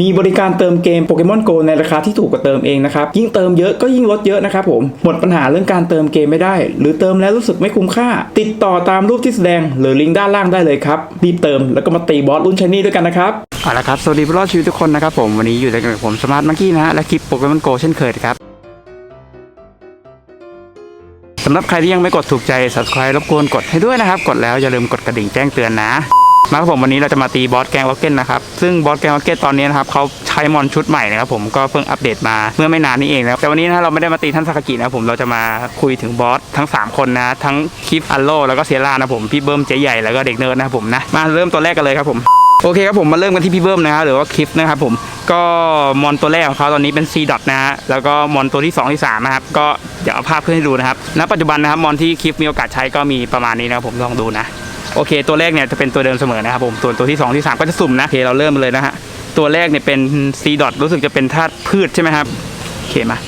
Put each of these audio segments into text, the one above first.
มีบริการเติมเกมโปเกมอนโกในราคาที่ถูกกว่าเติมเองนะครับ ยิ่งเติมเยอะก็ยิ่งลดเยอะนะครับผม หมดปัญหาเรื่องการเติมเกมไม่ได้ หรือเติมแล้วรู้สึกไม่คุ้มค่า ติดต่อตามรูปที่แสดงหรือลิงก์ด้านล่างได้เลยครับ รีบเติมแล้วก็มาตีบอสรุ่นชนี่ด้วยกันนะครับเอาละครับสวัสดีผู้รอดชีวิตทุกคนนะครับผมวันนี้อยู่ด้วยกันกับผมสมาร์ทมังกี้นะฮะและคลิปโปเกมอนโกเช่นเคยครับสำหรับใครที่ยังไม่กดถูกใจ subscribe รบกวนกดให้ด้วยนะครับ กดแล้วอย่าลืมกดกระดิ่งแจ้งเตือนนะ มาครับผมวันนี้เราจะมาตีบอสแกงล็อกเก็ตนะครับซึ่งบอสแกงล็อกเก็ตตอนนี้นะครับเขาใช้มอนชุดใหม่นะครับผมก็เพิ่งอัปเดตมาเมื่อไม่นานนี้เองนะแต่วันนี้นะเราไม่ได้มาตีท่านซากากินะครับผมเราจะมาคุยถึงบอสทั้ง 3 คนนะ ทั้งคลิฟอัลโลแล้วก็เซียร่านะผมพี่เบิ้มเจ๊ใหญ่แล้วก็เด็กเนิร์ดนะครับผมนะมาเริ่มตัวแรกกันเลยครับผมโอเคครับผมมาเริ่มกันที่พี่เบิ้มนะฮะหรือว่าคลิปนะครับผมก็มอนตัวแรกของเขาตอนนี้เป็น C ดอทนะฮะแล้วก็มอนตัวที่ 2 ที่ 3 นะครับ ก็เดี๋ยวเอาภาพขึ้นให้ดูนะครับณปัจจุบันนะครับมอนที่คลิปมีโอกาสใช้ก็มีประมาณนี้นะครับผมลองดูนะ โอเค ตัวแรกเนี่ยจะเป็นตัวเดิมเสมอนะครับผมส่วนตัวที่ 2 ที่ 3 ก็จะสุ่มนะโอเคเราเริ่มเลยนะฮะตัวแรกเนี่ยเป็น C ดอทรู้สึกจะเป็นธาตุพืชใช่ไหมครับโอเคมา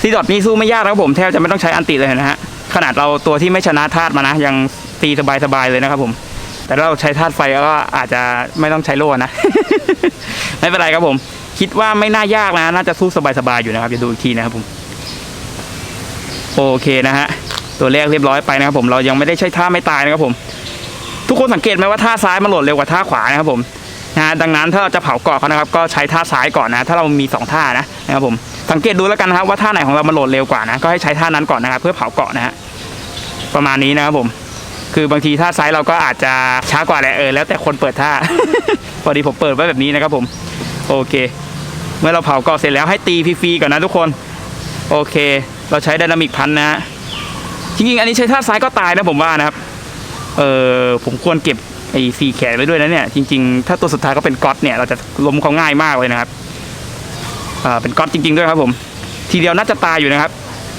C ดอทนี่สู้ไม่ยากนะครับผมแทบจะไม่ต้องใช้อันติเลยนะฮะขนาดเราตัวที่ไม่ชนะธาตุมานะยังตีสบายๆเลยนะครับผมแต่เราใช้ธาตุไฟก็อาจจะไม่ต้องใช้โล่นะ ไม่เป็นไรครับผม คิดว่าไม่น่ายากนะ น่าจะสู้สบายๆอยู่นะครับเดี๋ยวดูอีกทีนะครับผม โอเคนะฮะ ตัวแรกเรียบร้อยไปนะครับผม เรายังไม่ได้ใช้ท่าไม่ตายนะครับผม ทุกคนสังเกตไหมว่าท่าซ้ายมันโหลดเร็วกว่าท่าขวานะครับผมนะดังนั้นถ้าเราจะเผาเกาะเขานะครับก็ใช้ท่าซ้ายก่อนนะ ถ้าเรามีสองท่านะนะครับผมสังเกตดูแล้วกันนะครับว่าท่าไหนของเรามันโหลดเร็วกว่านะก็ให้ใช้ท่านั้นก่อนนะครับ เพื่อเผาเกาะนะฮะประมาณนี้นะครับผม คือบางทีท่าซ้ายเราก็อาจจะช้ากว่าแหละเออแล้วแต่คนเปิดท่าพอดีผมเปิดไว้แบบนี้นะครับผม โอเค เมื่อเราเผาเกาะเสร็จแล้วให้ตีฟรีๆก่อนนะทุกคน โอเค เราใช้ไดนามิกพันนะฮะจริงๆอันนี้ใช้ท่าซ้ายก็ตายนะผมว่านะครับ เออผมควรเก็บไอ้สี่แขนไว้ด้วยนะเนี่ย จริงๆ ถ้าตัวสุดท้ายก็เป็นก๊อตเนี่ย เราจะล้มเขาง่ายมากเลยนะครับอ่าเป็นก๊อตจริง ๆ ด้วยครับผม ทีเดียวน่าจะตายอยู่นะครับ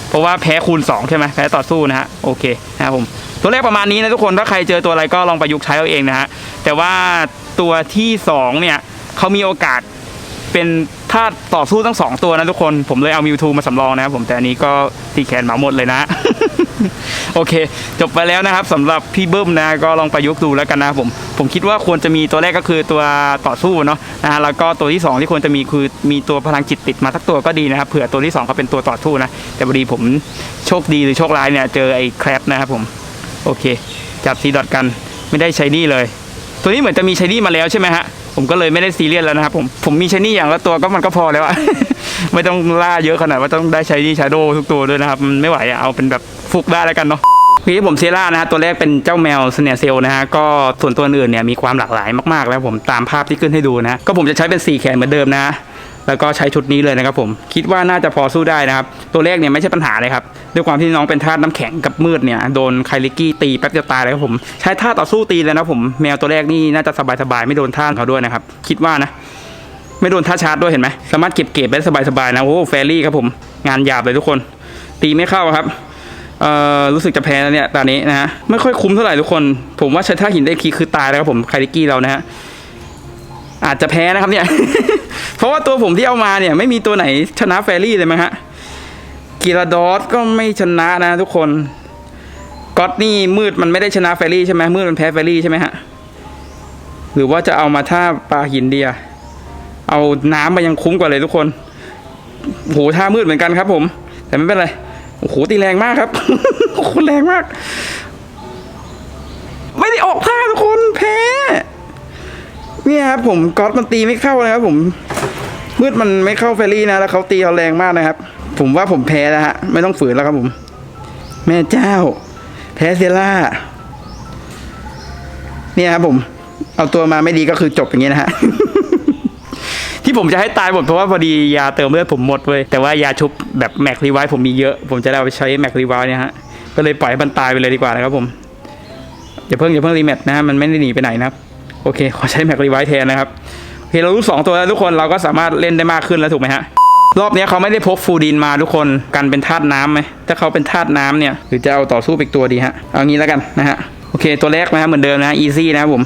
เพราะว่าแพ้คูณ 2 ใช่ไหมแพ้ต่อสู้นะฮะโอเคนะครับผมตัวแรกประมาณนี้นะทุกคนถ้าใครเจอตัวอะไรก็ลองประยุกต์ใช้เอาเองนะฮะแต่ว่าตัวที่2เนี่ยเขามีโอกาสเป็น ถ้าต่อสู้ทั้งสองตัวนะทุกคน ผมเลยเอามิวทูมาสำรองนะครับผมแต่อันนี้ก็ตีแขนหมาหมดเลยนะ โอเค จบไปแล้วนะครับสำหรับพี่เบิ้มนะก็ลองประยุกต์ดูแล้วกันนะผม ผมคิดว่าควรจะมีตัวแรกก็คือตัวต่อสู้เนาะนะฮะแล้วก็ตัวที่สองที่ควรจะมีคือมีตัวพลังจิตติดมาสักตัวก็ดีนะครับเผื่อตัวที่สองเขาเป็นตัวต่อสู้นะแต่พอดีผมโชคดีหรือโชคร้ายเนี่ยเจอไอ้แครปนะครับผมโอเค จับซีดอทกันไม่ได้ใช้นี่เลย ตัวนี้เหมือนจะมีใช้นี่มาแล้วใช่ไหมฮะ ผมก็เลยไม่ได้ซีเรียสแล้วนะครับผมผมมีใช้นี่อย่างละตัวก็มันก็พอแล้วอะ ไม่ต้องล่าเยอะขนาดว่าต้องได้ใช้นี่ชาโดทุกตัวด้วยนะครับมันไม่ไหวอะเอาเป็นแบบฟุกได้แล้วกันเนาะพี่ผมเซร่านะฮะตัวแรกเป็นเจ้าแมวเสเนเซลนะฮะก็ส่วนตัวอื่นเนี่ยมีความหลากหลายมากๆ แล้วผมตามภาพที่ขึ้นให้ดูนะ ก็ผมจะใช้เป็น4แขนเหมือนเดิมนะ แล้วก็ใช้ชุดนี้เลยนะครับผมคิดว่าน่าจะพอสู้ได้นะครับ ตัวแรกเนี่ยไม่ใช่ปัญหาเลยครับด้วยความที่น้องเป็นธาตุน้ำแข็งกับมืดเนี่ยโดนไคลิกี้ตีแป๊บเดียวตายเลยครับผมใช้ท่าต่อสู้ตีเลยนะผมแมวตัวแรกนี่น่าจะสบายๆไม่โดนท่าเขาด้วยนะครับคิดว่านะไม่โดนท่าชาร์จด้วยเห็นไหมสามารถเก็บเก็บได้สบายๆนะโอ้แฟรี่ครับผมงานหยาบเลยทุกคน ตีไม่เข้าครับเอ่อรู้สึกจะแพ้แล้วเนี่ยตอนนี้นะฮะไม่ค่อยคุ้มเท่าไหร่ทุกคน ผมว่าใช้ท่าหินได้คีคือตายแล้วครับผมไคลิกี้เรานะฮะอาจจะแพ้นะครับเนี่ย เพราะว่าตัวผมที่เอามาเนี่ย ไม่มีตัวไหนชนะแฟรี่เลยมั้งฮะกีราดอสก็ไม่ชนะนะทุกคนก็อตนี่มืดมันไม่ได้ชนะแฟรี่ใช่ไหมมืดมันแพ้แฟรี่ใช่ไหมฮะหรือว่าจะเอามาท่าปลาหินเดีย เอาน้ำมายังคุ้มกว่าเลยทุกคนโหท่ามืดเหมือนกันครับ ผม แต่ไม่เป็นไรโอ้โหตีแรงมากครับโอ้โหแรงมาก ไม่ได้ออกท่าทุกคนแพ้เนี่ยครับผมก๊อตมันตีไม่เข้านะครับผม มืดมันไม่เข้าเฟรรี่นะ แล้วเขาตีเอาแรงมากนะครับ ผมว่าผมแพ้แล้วฮะ ไม่ต้องฝืนแล้วครับผม แม่เจ้า แพ้เซล่า เนี่ยครับผม เอาตัวมาไม่ดีก็คือจบอย่างนี้นะฮะ ที่ผมจะให้ตายหมดเพราะว่าพอดียาเติมเลือดผมหมดเว้ย แต่ว่ายาชุบแบบแม็กรีไวผมมีเยอะ ผมจะได้เอาไปใช้แม็กรีไวเนี่ยฮะ ก็เลยปล่อยให้มันตายไปเลยดีกว่านะครับผมอย่าเพิ่งอย่าเพิ่งรีแมทนะฮะ มันไม่ได้หนีไปไหนนะครับ โอเค ขอใช้แม็กรีไวแทนนะครับ โอเคเรารู้สองตัวแล้วทุกคนเราก็สามารถเล่นได้มากขึ้นแล้วถูกไหมฮะรอบนี้เขาไม่ได้พกฟูดินมาทุกคนกันเป็นธาตุน้ำไหมถ้าเขาเป็นธาตุน้ำเนี่ยหรือจะเอาต่อสู้อีกตัวดีฮะเอางี้แล้วกันนะฮะโอเคตัวแรกนะฮะเหมือนเดิมนะอีซี่นะผม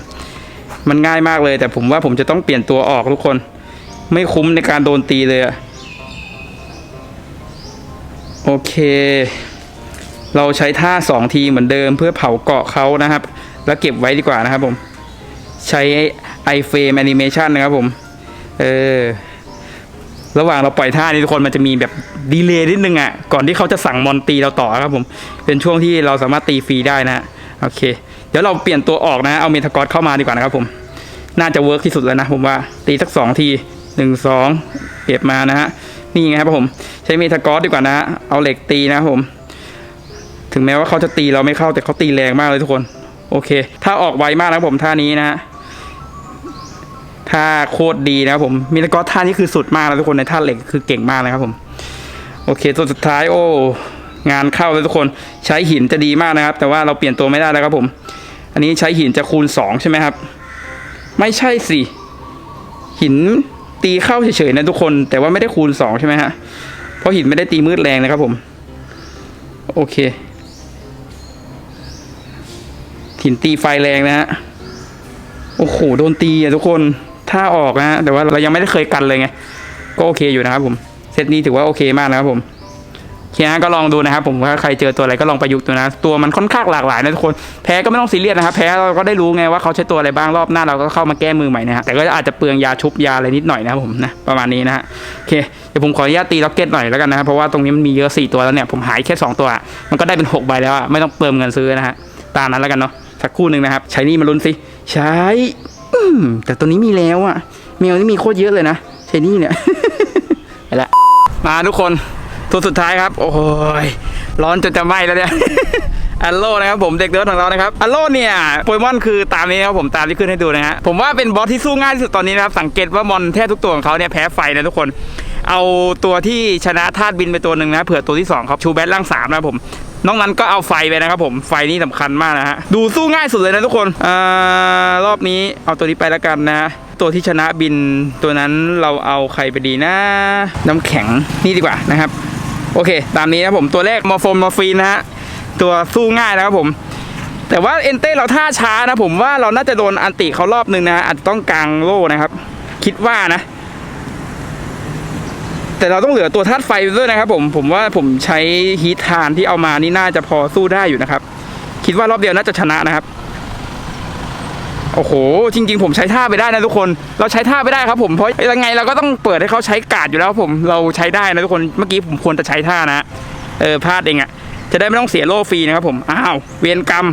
มันง่ายมากเลย แต่ผมว่าผมจะต้องเปลี่ยนตัวออกทุกคน ไม่คุ้มในการโดนตีเลยอะโอเค เราใช้ท่าสองทีเหมือนเดิมเพื่อเผาเกาะเขานะครับ แล้วเก็บไว้ดีกว่านะครับผม ใช้ ไอเฟรมแอนิเมชันนะครับผม เออ ระหว่างเราปล่อยท่านี้ทุกคนมันจะมีแบบดีเลย์นิดนึงอะ ก่อนที่เขาจะสั่งมอนตีเราต่อครับผม เป็นช่วงที่เราสามารถตีฟรีได้นะ โอเค เดี๋ยวเราเปลี่ยนตัวออกนะ เอาเมทากอสเข้ามาดีกว่านะครับผม น่าจะเวิร์กที่สุดแล้วนะผมว่า ตีสักสองทีหนึ่งสองเก็บมานะฮะ นี่ไงครับผม ใช้เมทากอสดีกว่านะฮะเอาเหล็กตีนะครับผม ถึงแม้ว่าเขาจะตีเราไม่เข้าแต่เขาตีแรงมากเลยทุกคน โอเค ถ้าออกไวมากนะครับผมท่านี้นะฮะ ท่าโคตรดีนะครับผมมิลากอท่านี้คือสุดมากแล้วทุกคนในท่าเหล็กคือเก่งมากนะครับผม โอเคตัวสุดท้ายโอ้งานเข้าเลยทุกคนใช้หินจะดีมากนะครับ แต่ว่าเราเปลี่ยนตัวไม่ได้แล้วครับผม อันนี้ใช้หินจะคูณสองใช่ไหมครับ ไม่ใช่สิหินตีเข้าเฉยๆนะทุกคน แต่ว่าไม่ได้คูณสองใช่ไหมฮะเพราะหินไม่ได้ตีมืดแรงนะครับผม โอเค หินตีไฟแรงนะฮะโอ้โหโดนตีอะทุกคน ถ้าออกนะแต่ว่าเรายังไม่ได้เคยกันเลยไงก็โอเคอยู่นะครับผมเซตนี้ถือว่าโอเคมากนะครับผมเคฮะก็ลองดูนะครับผมว่าใครเจอตัวอะไรก็ลองประยุกต์ดูนะ ตัวมันค่อนข้างหลากหลายนะทุกคนแพ้ก็ไม่ต้องซีเรียสนะครับแพ้เราก็ได้รู้ไงว่าเขาใช้ตัวอะไรบ้างรอบหน้าเราก็เข้ามาแก้มือใหม่นะฮะแต่ก็อาจจะเปลืองยาชุบยาอะไรนิดหน่อยนะครับผมนะประมาณนี้นะฮะโอเคเดี๋ยวผมขออนุญาตตีล็อกเก็ตหน่อยแล้วกันนะครับเพราะว่าตรงนี้มันมีเยอะสี่ตัวแล้วเนี่ยผมหายแค่สองตัว มันก็ได้เป็นหกใบแล้วอะไม่ต้องเติมเงินซื้อนะฮะตามนั้นแล้วกันเนาะสักคู่หนึ่งนะครับใช้นี่มาลุ้นสิใช้อืม แต่ตัวนี้มีแล้วอะแมวนี่มีโคตรเยอะเลยนะใช้นี่เนี่ย ไปละ มาทุกคนตัวสุดท้ายครับ โอ้ยร้อนจนจะไหม้แล้วเนี่ย อัลโลนะครับผมเด็กเดิร์ของเรานะครับ อัลโลเนี่ยโปเกมอนคือตามนี้นะครับผมตามที่ขึ้นให้ดูนะฮะผมว่าเป็นบอสที่สู้ง่ายที่สุดตอนนี้นะครับสังเกตว่ามอนแทบทุกตัวของเขาเนี่ยแพ้ไฟนะทุกคนเอาตัวที่ชนะธาตุบินไปตัวหนึ่งนะเผื่อตัวที่สองครับชูแบทล่างสามนะผม นอกนั้นก็เอาไฟไปนะครับผมไฟนี่สำคัญมากนะฮะดูสู้ง่ายสุดเลยนะทุกคนอ่ารอบนี้เอาตัวนี้ไปแล้วกันนะตัวที่ชนะบินตัวนั้นเราเอาใครไปดีนะ น้ำแข็งนี่ดีกว่านะครับ โอเค ตามนี้นะผมตัวแรกมอร์โฟมมอร์ฟีนนะฮะตัวสู้ง่ายนะครับผมแต่ว่าเอนเต้เราท่าช้านะผมว่าเราน่าจะโดนอันติเขารอบนึงนะอาจจะต้องกลางโล่นะครับ คิดว่านะ แต่เราต้องเหลือตัวธาตุไฟด้วยนะครับผมผมว่าผมใช้ฮีททานที่เอามานี่น่าจะพอสู้ได้อยู่นะครับ คิดว่ารอบเดียวน่าจะชนะนะครับ โอ้โห จริง ๆ ผมใช้ท่าไปได้นะทุกคน เราใช้ท่าไปได้ครับผมเพราะยังไงเราก็ต้องเปิดให้เขาใช้กาดอยู่แล้วครับผมเราใช้ได้นะทุกคนเมื่อกี้ผมควรจะใช้ท่านะเออพลาดเองอะจะได้ไม่ต้องเสียโล่ฟรีนะครับผมอ้าวเวียนกรรม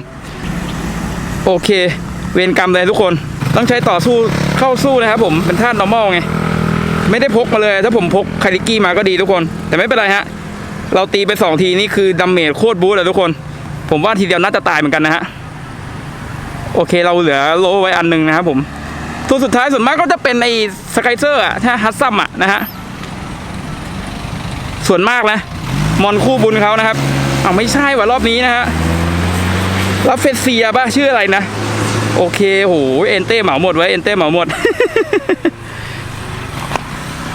โอเค เวียนกรรมเลยทุกคน ต้องใช้ต่อสู้เข้าสู้นะครับผมเป็นท่า normal ไง ไม่ได้พกมาเลย ถ้าผมพกคาริกี้มาก็ดีทุกคน แต่ไม่เป็นไรฮะ เราตีไปสองทีนี่คือดัมเมจโคตรบู๊เลยทุกคน ผมว่าทีเดียวน่าจะตายเหมือนกันนะฮะ โอเคเราเหลือโลไว้อันหนึ่งนะครับผม ตัวสุดท้ายส่วนมากก็จะเป็นไอ้สไกเซอร์อะถ้าฮัตซัมอะนะฮะ ส่วนมากนะ มอนคู่บุญเขานะครับเอาไม่ใช่ว่ะรอบนี้นะฮะรับเฟสเซียป่ะชื่ออะไรนะ โอเคโหเอนเต้เหมาหมดไว้เอนเต้เหมาหมด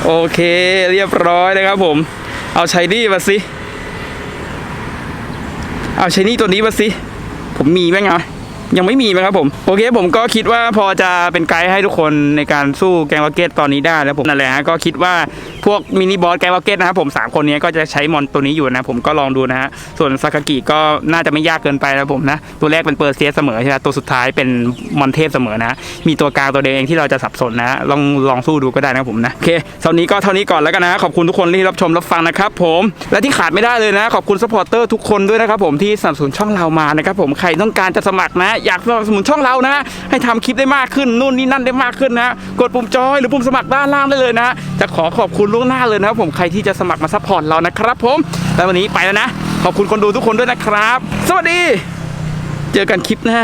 โอเคเรียบร้อยนะครับผม เอาชัยนี่มาสิ เอาชัยนี่ตัวนี้มาสิ ผมมีไหมไงยังไม่มีไหมครับผม โอเคผมก็คิดว่าพอจะเป็นไกด์ให้ทุกคนในการสู้แกงล็อกเก็ตตอนนี้ได้แล้วผมนั่นแหละฮะก็คิดว่า พวกมินิบอสแกงล็อกเก็ตนะครับผมสามคนนี้ก็จะใช้มอนตัวนี้อยู่นะผมก็ลองดูนะฮะส่วนซากากิก็น่าจะไม่ยากเกินไปนะผมนะ ตัวแรกเป็นเปอร์เซียสเสมอใช่ไหมตัวสุดท้ายเป็นมอนเทพเสมอนะ มีตัวกลางตัวเดียวเองที่เราจะสับสนนะ ลองลองสู้ดูก็ได้นะผมนะโอเคตอนนี้ก็เท่านี้ก่อนแล้วกันนะขอบคุณทุกคนที่รับชมรับฟังนะครับผมและที่ขาดไม่ได้เลยนะขอบคุณสปอร์เตอร์ทุกคนด้วยนะครับผมที่สนับสนุนช่องเรามานะครับผมใครต้องการจะสมัครนะ อยากสนับสนุนช่องเรานะ ให้ทำคลิปได้มากขึ้นนู่นนี่นั่นได้มากขึ้นนะ กดปุ่มจอยหรือปุ่มสมัครด้านล่างได้เลยนะจะขอขอบคุณล่วงหน้าเลยนะครับผมใครที่จะสมัครมาซัพพอร์ตเรานะครับผมแล้ววันนี้ไปแล้วนะ ขอบคุณคนดูทุกคนด้วยนะครับ สวัสดี เจอกันคลิปหน้า